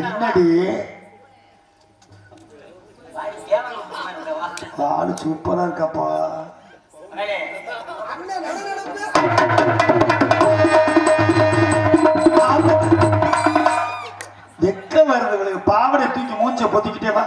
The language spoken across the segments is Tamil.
என்னடி. ஆளு சூப்பரா இருக்காப்பா. வெக்க வருது பாவடை தூக்கி மூஞ்ச பொத்திக்கிட்டே வா.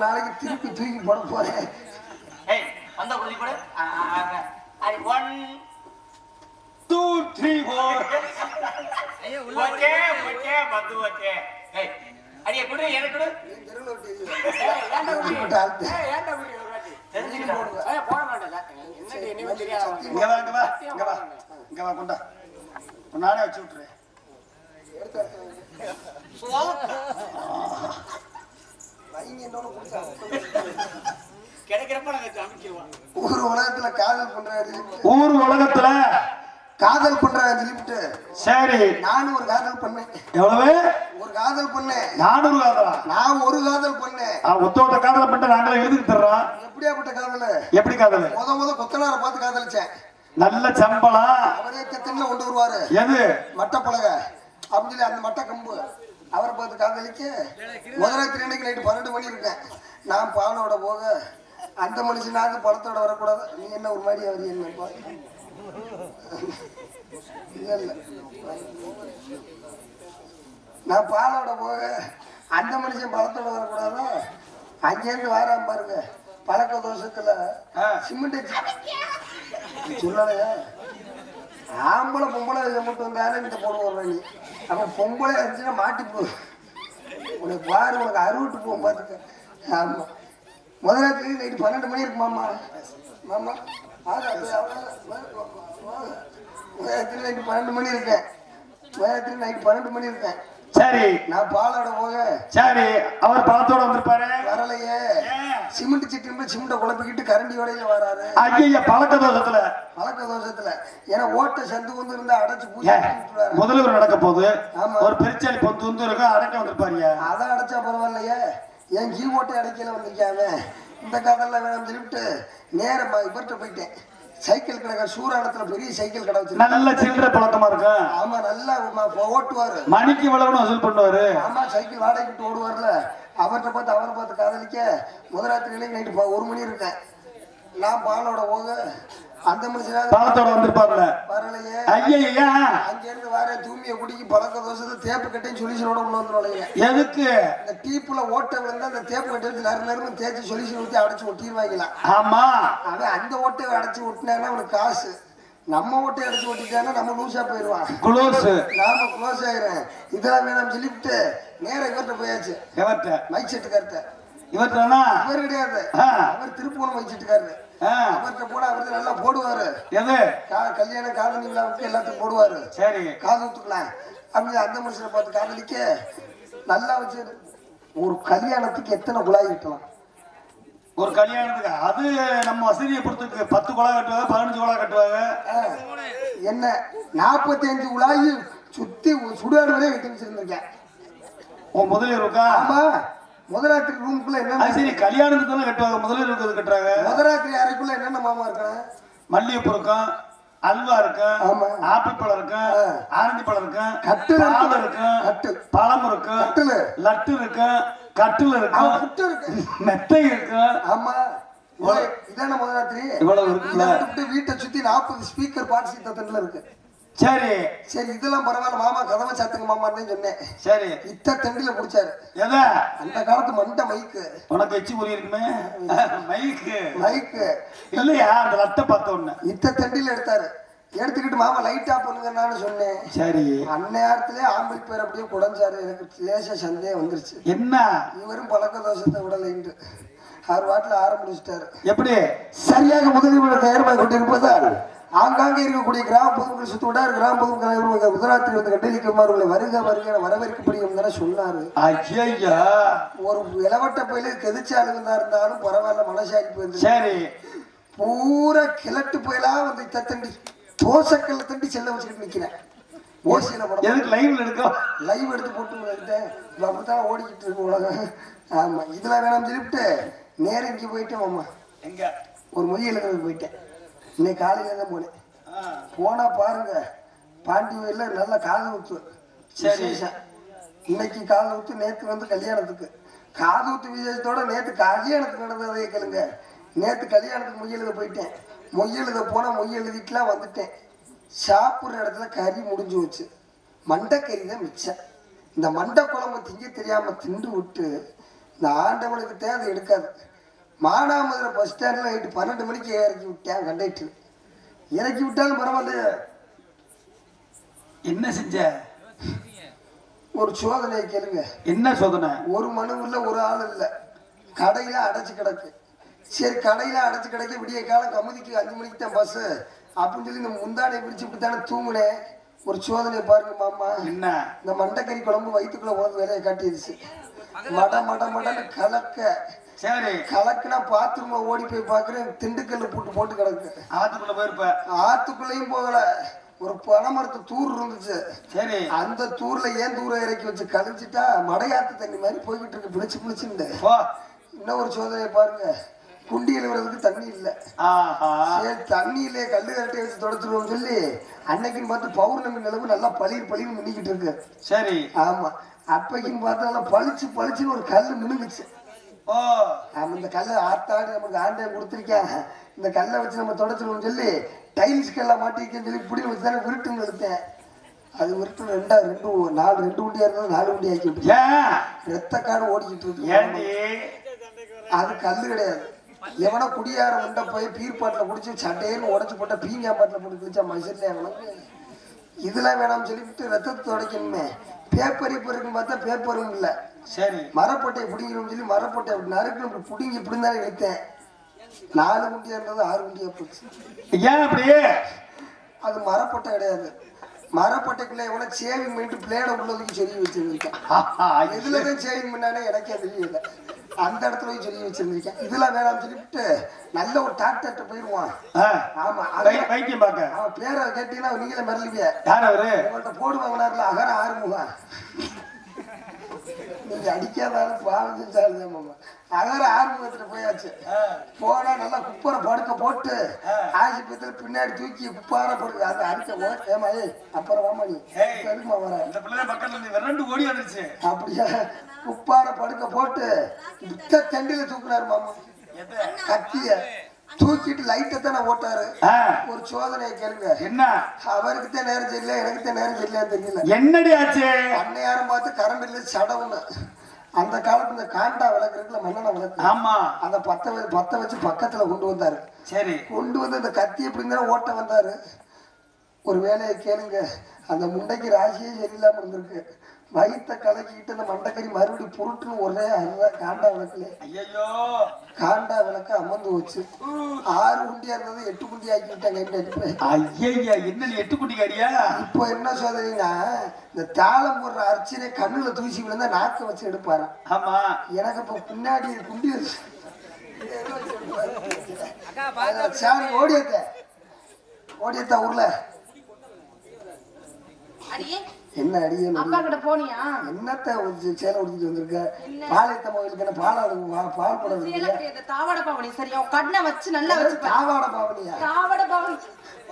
நாளைக்கு திருப்பி தூக்கி போட போறேன். போடு. ஆ, ஆ, ஆ. அது one, டூ த்ரீ ஃபோர் பத்து போச்சே. ஏய், அடியே, குடு, எனக்கு குடு. தெருவில் விட்டு? இப்படிப்பட்ட ஆள்கிட்ட. தெரிஞ்சுக்கிட்டா. இங்க வா இங்க வா இங்க வா. இங்க வா கொண்டா. நானே வச்சு விட்டுறேன். ஒரு உலகத்துல காதல் பண்றாரு ஊர் உலகத்துல காதல் பண்றாரு சொல்லிவிட்டு சரி. நானும் ஒரு காதல் பண்ணேன். எவ்வளவு? ஒரு காதல் பண்ணேன். நானூறு காதலா? நான் ஒரு காதல் பண்ணேன். ஆ, ஒத்த ஒத்த காதலை பண்ணிட்டு நாங்களே எழுதிட்டு தர்றோம் எப்படியாப்பட்ட காதல்? எப்படி காதல்? முத முத கொத்தனாரை பார்த்து காதலிச்சேன். நல்ல சம்பளம். அவரே தின்ன கொண்டு வருவாரு? எது? மட்டப்பலகை. அப்படின்னு சொல்லி அந்த மட்ட கம்பு அவரை பார்த்து காதலிக்க முதல்ல திருநெல்வேலி நைட்டு பன்னெண்டு மணி இருக்கேன் நான் பாலோட போக அந்த மனுஷனாவது படத்தோட வரக்கூடாது. நீ என்ன ஒரு மாதிரி அவர் என்னப்பா இல்ல இல்ல. நான் பாலோட போக அந்த மனுஷன் பழத்தோட வரக்கூடாதா? அங்கேருந்து வாராம பாருங்க. பழக்க தோஷத்துல. சிமெண்ட் சொல்லலையா? ஆம்பளை பொம்பளை இதை மட்டும் வந்தாலும் இந்த போட வர்ற நீ அப்ப பொம்பளை இருந்துச்சுன்னா மாட்டி போ. உனக்கு பாரு உனக்கு அறுவிட்டு போகும் பார்த்துக்க ஆமா. முதலாத்துக்கு நைட்டு பன்னெண்டு மணி இருக்கு மாமா. முதலாத்துக்கு நைட்டு பன்னெண்டு மணி இருக்கேன் வேகத்துல நைட் பன்னெண்டு மணி இருக்கேன் சரி. நான் பாலோட போக. சரி. அவர் பணத்தோட வந்திருப்பாரு. வரலையே? சிமெண்ட் சிட்டு சிமெண்ட்டை குழப்பிக்கிட்டு கரண்டியோடையில வராரு. ஐயா பழக்க தோஷத்துல. தோஷத்துல ஏன்னா ஓட்ட சந்து வந்து இருந்தா அடைச்சு முதல்வர் நடக்க போகுது. ஒரு பெருச்சாலி பொந்து வந்து இருக்கும் அடக்க வந்திருப்பாருயா அதை அடைச்சா பரவாயில்லையே. என் கீ ஓட்டை அடைக்கல வந்திருக்காம. இந்த கதெல்லாம் வேணாம் சொல்லிவிட்டு நேரம் இவர்கிட்ட போயிட்டேன். சைக்கிள் கடை சூராணத்துல பெரிய சைக்கிள் கடை வச்சிருக்கேன் நல்ல சில்லற பழக்கமா இருக்கும் ஆமா நல்லா ஓட்டுவாரு. மணிக்கு இவ்வளவுன்னு வசூல் பண்ணுவாரு. ஆமா சைக்கிள் வாடகைக்கு ஓடுவார்ல. அவர்கிட்ட பார்த்து அவரை பார்த்து காதலிக்க முதலாத்திரியிலே நைட்டு ஒரு மணி இருக்கேன். நான் பாலோட போக அந்த மனுஷனாவது பணத்தோட வந்திருப்பாருல வரலையே. ஐயா அங்க இருந்து வர தூமிய குடிக்கு பழக்க தோசத்தை தேப்பு கட்டையும் சொல்யூஷனோட உள்ள வந்துருவாங்க எதுக்கு? இந்த டீப்புல ஓட்டை விழுந்தா அந்த தேப்பு கட்டை வச்சு நறு நறுன்னு தேய்ச்சி சொல்யூஷன் ஊற்றி அடைச்சு ஒட்டிடுவாங்களாம் ஆமா. அவன் அந்த ஓட்டையை அடைச்சு ஒட்டினாங்கன்னா அவனுக்கு காசு. நம்ம ஓட்டையை அடைச்சு ஒட்டிட்டாங்கன்னா நம்ம லூசா போயிடுவான். குளோஸ். நாம க்ளோஸ் ஆயிடுறேன் இதெல்லாம் வேணாம் சொல்லிவிட்டு நேரா இவர்கிட்ட போயாச்சு. எவர்ட்ட மைக் செட்டுக்கார்ட்ட இவர்தானா அவர் கிடையாது. ஆ. அவர் திருப்பூணம் மைக் ஆ, அவர்கிட்ட போனா அவர் நல்லா போடுவாரு. எது? கல்யாணம் காதணி விழாவுக்கு எல்லாத்துக்கும் போடுவாரு. சரி. காது ஊத்துக்கலாம். அப்படி அந்த மனுஷனை பார்த்து காதலிக்க நல்லா வச்சு ஒரு கல்யாணத்துக்கு எத்தனை குழாய் கட்டலாம்? ஒரு கல்யாணத்துக்கு அது நம்ம வசதியை பொறுத்துக்கு பத்து குழா கட்டுவாங்க பதினஞ்சு குழா கட்டுவாங்க. என்ன? நாற்பத்தி அஞ்சு குழாய் சுத்தி சுடுகாடு வரையும் கட்டி வச்சிருந்திருக்கேன். உன் முதலில் இருக்கா? ஆமா. முதலாத்திரி ரூமுக்குள்ள என்ன சரி கல்யாணத்துக்கு தானே கட்டுவாங்க? முதலில் இருக்கிறது கட்டுறாங்க. முதலாத்திரி அறைக்குள்ள என்னென்ன மாமா இருக்கணும் மல்லிகைப்பூ இருக்கும் அல்வா இருக்கும். ஆப்பிள் பழம் இருக்கும். ஆரஞ்சு பழம் இருக்கும் கட்டில் பால் இருக்கு. இருக்கும் கட்டில். பழம் இருக்கும் கட்டில். லட்டு இருக்கும் கட்டில் இருக்கும் புட்டு இருக்கு. மெத்தை இருக்கும் ஆமா. இது- இதான முதலாத்திரி? இவ்வளவு இருக்குல்ல. வீட்டை சுத்தி நாற்பது ஸ்பீக்கர் பாட்டு சீத்தத்துல இருக்கு. சரி. சரி இதெல்லாம் பரவாயில்ல. மாமா கதவை சாத்துங்க மாமான்னு சொன்னேன். சரி. இத்த தண்டில பிடிச்சாரு. எதா? அந்த காலத்து மண்டை மைக்கு. உனக்கு எச்சி புரி இருக்குமே மைக்கு. மைக்கு. இல்லையா? அந்த லட்டை பார்த்த உடனே. இத்த தண்டில எடுத்தாரு. எடுத்துக்கிட்டு மாமா லைட்டா பண்ணுங்க நான் சொன்னேன். சரி. அந்நேரத்திலே ஆம்பளை பேர் அப்படியே குடஞ்சாரு. எனக்கு லேசா சந்தேகம் வந்துருச்சு. என்ன? இவரும் பழக்க தோஷத்தை விடலைன்ட்டு. அவர் வாட்டில் ஆரம்பிச்சிட்டாரு. எப்படி? சரியாக முதலீடு தயார்மாய் கொண்டிருப்பதால் ஆங்காங்கே இருக்கக்கூடிய கிராம பொதுமக்கள் சுத்த விடார் கிராம பொதுமக்கள் குஜராத்தில் வந்து கட்டளிக்குமாறு வருக வருக என வரவேற்கப்படும் தானே சொன்னாரு. ஐயா ஒரு இளவட்ட பயில கெதிச்சாளுங்க இருந்தாலும் பரவாயில்ல மனசாரி போயிருந்து சரி. பூரா கிழட்டு புயலா வந்து தத்தண்டி தோசைக்கல்ல தண்டி செல்ல வச்சுக்கிட்டு நிக்கிறேன். ஓசியில படம் எதுக்கு லைவ்ல லைவ் எடுத்து போட்டு எடுத்தேன் இப்ப அப்படித்தான் ஓடிக்கிட்டு இருக்கு உலகம். ஆமா இதெல்லாம் வேணாம் சொல்லிவிட்டு நேரம் இங்கே போயிட்டேன் மாமா. எங்க? ஒரு மொழி எழுதுறது போயிட்டேன். இன்னைக்கு காலையில தான் போனேன் போனா பாருங்க. பாண்டி வயல்ல நல்ல காது ஊத்து. சரி. விசேஷம். இன்னைக்கு காது ஊத்து நேத்து வந்து கல்யாணத்துக்கு. காது ஊத்து விசேஷத்தோட நேத்து கல்யாணத்துக்கு நடந்ததை கேளுங்க. நேத்து கல்யாணத்துக்கு மொய் எழுத போயிட்டேன். மொய் எழுத போனா மொய் எழுதிட்டுலாம் வந்துட்டேன். சாப்பிட்ற இடத்துல கறி முடிஞ்சு வச்சு மண்டைக்கறி தான் மிச்சம். இந்த மண்டை குழம்பு திங்க தெரியாம திண்டு விட்டு இந்த ஆண்டவனுக்கு தேவை எடுக்காது. மானாமதுரை பஸ் ஸ்டாண்டில் நைட்டு பன்னெண்டு மணிக்கு இறக்கி விட்டேன் கண்டக்டர். இறக்கி விட்டாலும் பரவாயில்லையே என்ன செஞ்ச? ஒரு சோதனையை கேளுங்க. என்ன சோதனை? ஒரு மனு இல்ல ஒரு ஆள் இல்ல. கடையில அடைச்சு கிடக்கு. சரி கடையில அடைச்சு கிடக்க. விடிய காலம் கமுதிக்கு அஞ்சு மணிக்கு தான் பஸ் அப்படின்னு சொல்லி இந்த முந்தானை பிடிச்சு இப்படித்தானே தூங்குனேன். ஒரு சோதனையை பாருங்க மாமா. என்ன? இந்த மண்டைக்கறி குழம்பு வயிற்றுக்குள்ள உனக்கு வேலையை காட்டிடுச்சு. மட மட மடன்னு கலக்க. சரி கலக்குனா பாத்ரூம்ல ஓடி போய் பாக்குறேன் திண்டுக்கல்ல போட்டு போட்டு கிடக்கு. ஆத்துக்குள்ள போயிருப்ப. ஆத்துக்குள்ளேயும் போகல. ஒரு பனைமரத்து தூர் இருந்துச்சு. சரி. அந்த தூர்ல ஏன் தூர இறக்கி வச்சு கழிச்சிட்டா மடையாத்து தண்ணி மாதிரி போய்கிட்டு இருக்கு பிடிச்சு பிடிச்சுண்டு இன்னும் ஒரு சோதனையை பாருங்க. குண்டி எழுவுறதுக்கு தண்ணி இல்லை. சரி தண்ணியிலே கல்லு கரட்டை வச்சு தொடச்சிருவோம் சொல்லி அன்னைக்குன்னு பார்த்து பௌர்ணமி நிலவு நல்லா பளிர் பளிர் மின்னிக்கிட்டு இருக்கு. சரி. ஆமா. அப்பைக்குன்னு பார்த்தா நல்லா பளிச்சு பளிச்சுன்னு ஒரு கல் மினுங்குச்சு ஆமா இந்த கல்லை ஆத்தாடி நமக்கு ஆண்டையை கொடுத்துருக்கேன் இந்த கல்லை வச்சு நம்ம தொடச்சிருவோம் சொல்லி டைல்ஸ் கல்லாம் மாட்டிருக்கேன்னு சொல்லி இப்படி வச்சு தானே விருட்டுன்னு எடுத்தேன் அது விருட்டு ரெண்டா ரெண்டு நாலு ரெண்டு உண்டியா இருந்தது நாலு உண்டி ஆக்கி விட்டு ரத்த காடு ஓடிக்கிட்டு இருக்கு. அது கல்லு கிடையாது. எவனோ குடியார உண்ட போய் பீர்பாட்டில் குடிச்சு சட்டையன்னு உடச்சு போட்டா பீங்கா பாட்டில் போட்டு குடிச்சா மசில்ல எவனுக்கு இதெல்லாம் வேணாம்னு சொல்லிவிட்டு ரத்தத்தை துடைக்கணுமே. பேப்பர் இப்போ இருக்குன்னு பார்த்தா பேப்பரும் இல்லை. சரி. மரப்பட்டையை பிடிக்கணும்னு சொல்லி மரப்பட்டை அப்படி நறுக்கு இப்படி பிடுங்கி இப்படி தான் இழுத்தேன் நாலு குண்டியா இருந்தது ஆறு குண்டியா போச்சு. ஏன் அப்படியே அது மரப்பட்டை கிடையாது. மரப்பட்டைக்குள்ள எவனா சேவிங் பண்ணிட்டு பிளேட உள்ளதுக்கு சொல்லி வச்சிருந்திருக்கேன். எதுல தான் சேவிங் பண்ணானே எனக்கே தெரியல. அந்த இடத்துல போய் சொல்லி வச்சிருந்திருக்கேன். இதெல்லாம் வேணாம்னு சொல்லிட்டு நல்ல ஒரு டாக்டர்கிட்ட போயிடுவான் ஆ, ஆமா வைத்தியம் பார்க்க. அவன் பேரை கேட்டீங்கன்னா நீங்களே மறந்துவிய யார் அவரு? உங்கள்கிட்ட போடு வாங்கினார்ல அகர ஆறுமுகம் நீங்க அடிக்காதாலும் பாவம் செஞ்சாலும் மாமா. அகர போயாச்சு. போனா நல்லா குப்பரை படுக்க போட்டு ஆஸ்பத்திரி பின்னாடி தூக்கி குப்பார படுக்க அது அடிக்க ஏமா ஏய் அப்புறம் வாமா நீ. எதுக்குமா வர. இந்த பிள்ளை பக்கத்துல விரண்டு ஓடி வந்துருச்சு அப்படியா? குப்பார படுக்க போட்டு இத்த தண்டில தூக்குனாரு மாமா. கத்திய. தூக்கிட்டு லைட்டை தானே ஓட்டாரு. ஒரு சோதனையை கேளுங்க. என்ன? அவருக்கு தான் நேரம் சரியில்லை எனக்கு தான் நேரம் சரியில்லைன்னு தெரியல. என்னடி ஆச்சு? அன்னையாரும் பார்த்து கரண்ட் இல்லை சடவுன்னு அந்த காலத்துல இந்த காண்டா விளக்கு இருக்குல்ல மண்ணெண்ண விளக்கு ஆமா. அந்த பத்த பத்த வச்சு பக்கத்துல கொண்டு வந்தாரு. சரி. கொண்டு வந்து அந்த கத்தி எப்படி இருந்தாலும் ஓட்ட வந்தாரு. ஒரு வேலையை கேளுங்க. அந்த முண்டைக்கு ராசியே சரியில்லாம இருந்திருக்கு. வயித்தை கலக்கிட்டு அந்த மண்டைக்கறி மறுபடியும் புருட்டுன்னு ஒரே அருவா காண்டா விளக்குல. ஐயோ காண்டா விளக்க அமர்ந்து வச்சு. ஆறு குண்டியா இருந்தது எட்டு குண்டி ஆக்கி விட்டாங்க ஐயா என்ன எட்டு குட்டிக்காரியா இப்போ என்ன சொல்றீங்கன்னா இந்த தாளம் போடுற அர்ச்சனை கண்ணுல தூசி விழுந்தா நாக்க வச்சு எடுப்பாராம் ஆமா. எனக்கு இப்போ பின்னாடி குண்டி வச்சு சாமி ஓடியத்த. ஓடியத்த ஊர்ல. அடியே. என்ன அடியே அப்பா கிட்ட போனியா? என்னத்த ஒரு சேலை உடுத்திட்டு வந்திருக்க? பாளையத்த கோயிலுக்கு பால் பால் கிடையாது தாவட பாவனி சரியா உன் கண்ணை வச்சு நல்லா வச்சு. தாவாட பாவனியா தாவட பாவனி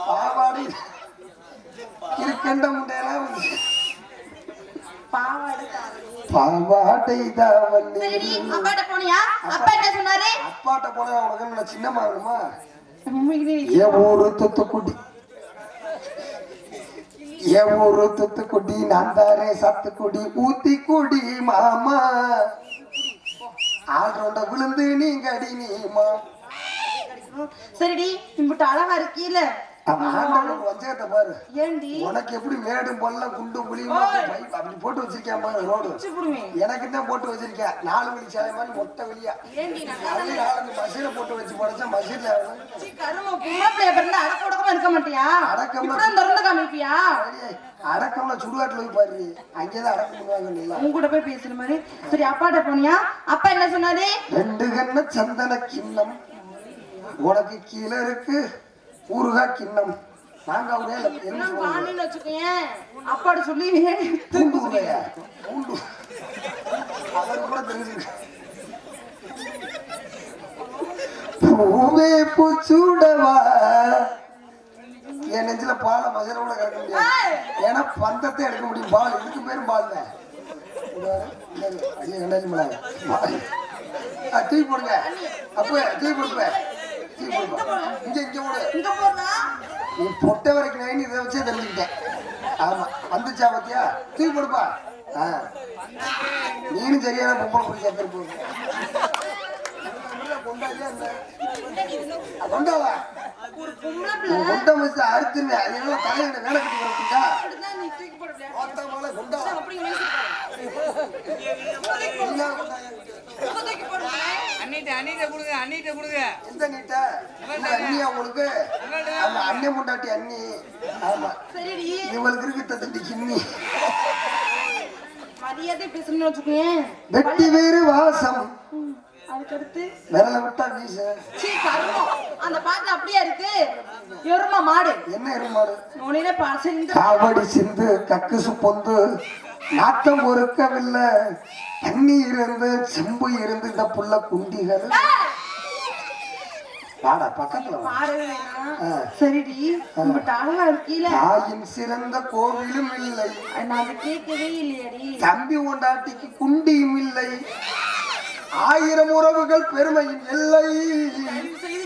பாவாடி. இருக்கண்ட முட்டையெல்லாம் பாவாடை தாவணி. அப்பாட்ட போனியா? அப்பா என்ன சொன்னாரு? அப்பாட்ட போனா உனக்கு என்ன சின்னம்மா வேணுமா? என் ஊரு தூத்துக்குடி. என் ஊரு தூத்துக்குடி நந்தாரே தானே சாத்துக்குடி ஊத்தி மாமா. ஆள்றோண்ட விழுந்து நீங்க அடி நீமா. சரிடி இம்புட்டு அழகா இருக்கீல? உனக்கு எப்படி மேடும் அப்படி போட்டு வச்சிருக்கேன் பாரு ரோடு. எனக்கு தான் போட்டு வச்சிருக்கேன். நாலு வழி சாலை மாதிரி மொட்டை வெளியா நாலஞ்சு மசீரை போட்டு வச்சு படைச்சா உடக்கமா இருக்க மாட்டியா? அடக்கமா- திறந்து காமிப்பியா? அடக்கம்ல சுடுகாட்டுல போய் பாரு. அங்கேதான் அடக்கம் பண்ணுவாங்க உன் கூட போய் பேசுற மாதிரி சரி அப்பாட்ட போனியா? அப்பா என்ன சொன்னாரு? ரெண்டு கண்ண சந்தன கிண்ணம். உனக்கு கீழே இருக்கு. ஊருகா கிண்ணம். நாங்க அவரே என்ன வாணின்னு வச்சுக்கோயேன். அப்பாட்ட சொல்லி வேணி பூண்டு உரையா பூண்டு. அவருக்கு கூட தெரிஞ்சிருக்கு. பூவே பூச்சூடவா? என் நெஞ்சில பால மதுரை கூட கறக்க முடியாது. ஏன்னா பந்தத்தை எடுக்க முடியும். பால். இதுக்கு பேரும் பால் தான். டீ போடுங்க அப்ப டீ கொடுப்ப டீ கொடுப்ப இங்க இங்க போடு. இங்க போறா நீ பொட்டை வரைக்கும் நைன் இதை வச்சே தெரிஞ்சுக்கிட்டேன். ஆமா வந்துச்சா பாத்தியா? தூக்கி கொடுப்பா ஆ. நீனும் சரியான பொம்பளை பிடிச்ச திருப்பூர் கொண்டாவா? கொண்ட அறுத்துருவேன் அது என்ன தலையில வேலை கட்டி கொண்டா அண்ணிட்ட அண்ணிட்ட கொடுங்க அண்ணிட்ட கொடுங்க. இந்த அண்ணியா உங்களுக்கு? அந்த அண்ணன் முண்டாட்டி அண்ணி. ஆமா. சரிடி. இவங்களுக்கு இருக்கு தட்டி கிண்ணி. மரியாதை பேசணும்னு வச்சுக்கோயேன். வெட்டி வேறு வாசம். அதுக்கடுத்து? விரல விட்டா வீச. சீ கருமம் அந்த பாட்டு அப்படியே இருக்கு? எருமா மாடு. என்ன எருமாடு உன்னையில பாச இந்த காவடி சிந்து கக்குசு பொந்து நாட்டம் பொறுக்கவில்லை தண்ணி இருந்து செம்பு இருந்து இந்த புள்ள குண்டிகள். வாடா பக்கத்துல. சரிடி தாயின் சிறந்த கோவிலும் இல்லை. தம்பி கொண்டாட்டிக்கு குண்டியும் இல்லை. ஆயிரம் உறவுகள் பெருமையும் இல்லை.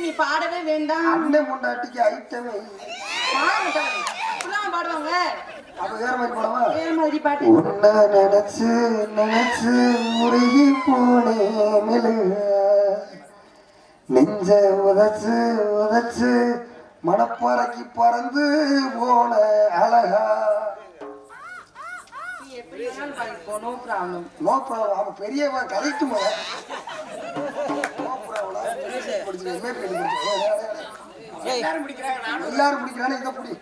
நீ பாடவே வேண்டாம். அண்ணன் கொண்டாட்டிக்கு ஐட்டமே பாடுவாங்க. உன்னை நினைச்சு நினைச்சு முருகி போனேன் நெஞ்ச உதச்சு உதச்சு மணப்பறைக்கு பறந்து போன அழகா. நீ ப்ராப்ளம் அவன் பெரியவன் நோ ப்ராப்ளம் எல்லாரும் பிடிக்கிறாங்க எல்லாரும் பிடி.